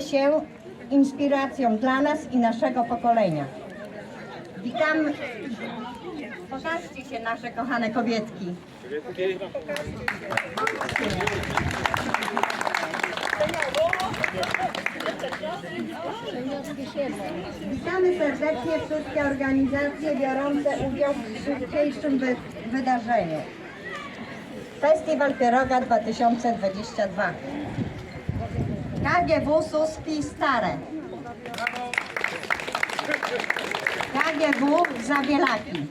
stanie się inspiracją dla nas i naszego pokolenia. Witam. Pokażcie się nasze kochane kobietki. Witamy serdecznie wszystkie organizacje biorące udział w dzisiejszym wy wydarzeniu. Festiwal Pieroga 2022. KGW Suski Stare. KGW Zabielaki.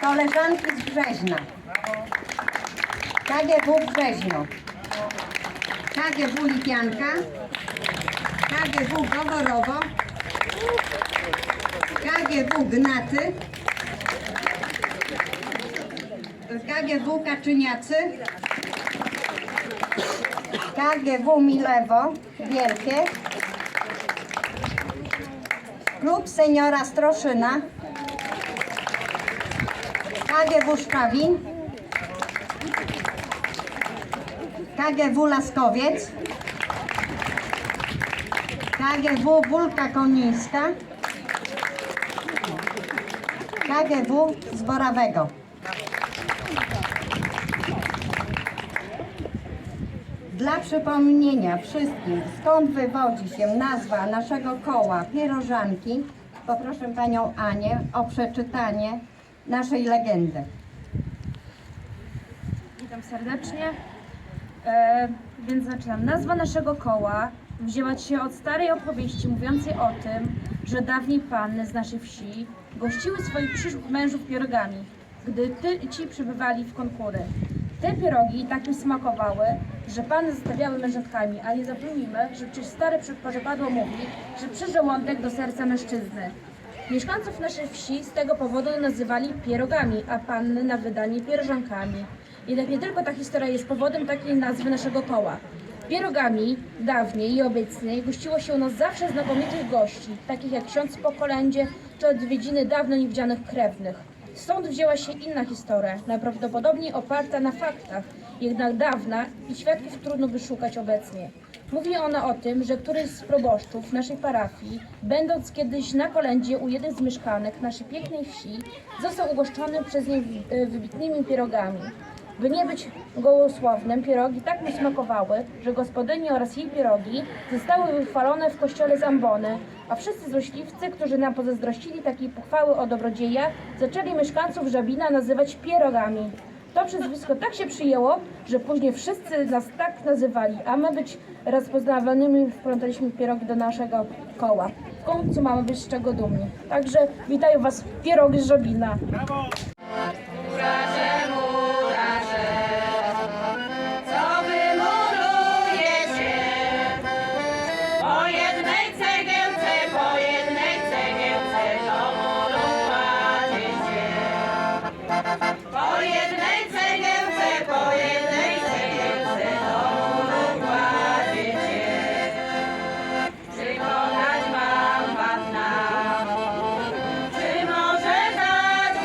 Koleżanki z Brzeźna. KGW Brzeźno. KGW Lipianka. KGW Goworowo. KGW Gnaty. KGW Kaczyniacy. KGW Milewo Wielkie. Klub Seniora Stroszyna. KGW Szczawin. KGW Laskowiec. KGW Bulka Konińska. KGW Zborawego. Dla przypomnienia wszystkim, skąd wywodzi się nazwa naszego koła Pierożanki, poproszę Panią Anię o przeczytanie naszej legendy. Witam serdecznie. E, więc zaczynam. Nazwa naszego koła wzięła się od starej opowieści mówiącej o tym, że dawniej panny z naszej wsi gościły swoich przyszłych mężów pierogami, gdy ty, ci przybywali w konkury. Te pierogi tak im smakowały, że panny zostawiały mężatkami, a nie zapomnijmy, że przecież stare przepadło mówi, że przy żołądek do serca mężczyzny. Mieszkańców naszej wsi z tego powodu nazywali pierogami, a panny na wydanie pierożankami. Jednak nie tylko ta historia jest powodem takiej nazwy naszego koła. Pierogami dawniej i obecnie gościło się u nas zawsze znakomitych gości, takich jak ksiądz po kolędzie czy odwiedziny dawno niewidzianych krewnych. Stąd wzięła się inna historia, najprawdopodobniej oparta na faktach, jednak dawna i świadków trudno wyszukać obecnie. Mówi ona o tym, że któryś z proboszczów naszej parafii, będąc kiedyś na kolędzie u jednej z mieszkanek naszej pięknej wsi, został ugoszczony przez nie e, wybitnymi pierogami. By nie być gołosławnym, pierogi tak mu smakowały, że gospodyni oraz jej pierogi zostały wychwalone w kościele z ambony, a wszyscy złośliwcy, którzy nam pozazdrościli takiej pochwały o dobrodzieja, zaczęli mieszkańców Żabina nazywać pierogami. To przezwisko tak się przyjęło, że później wszyscy nas tak nazywali, a my być rozpoznawanymi wplątaliśmy pierogi do naszego koła. W końcu mamy być z czego dumni. Także witają Was pierogi z Żabina. Brawo! po jednej Po jednej cegiełce, po jednej cegiełce domu kładziecie. Przykonać mam pan na czy może dać?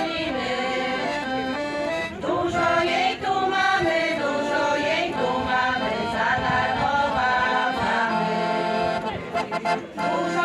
Dużo jej tu mamy, dużo jej tu mamy, za darmo mamy. Dużo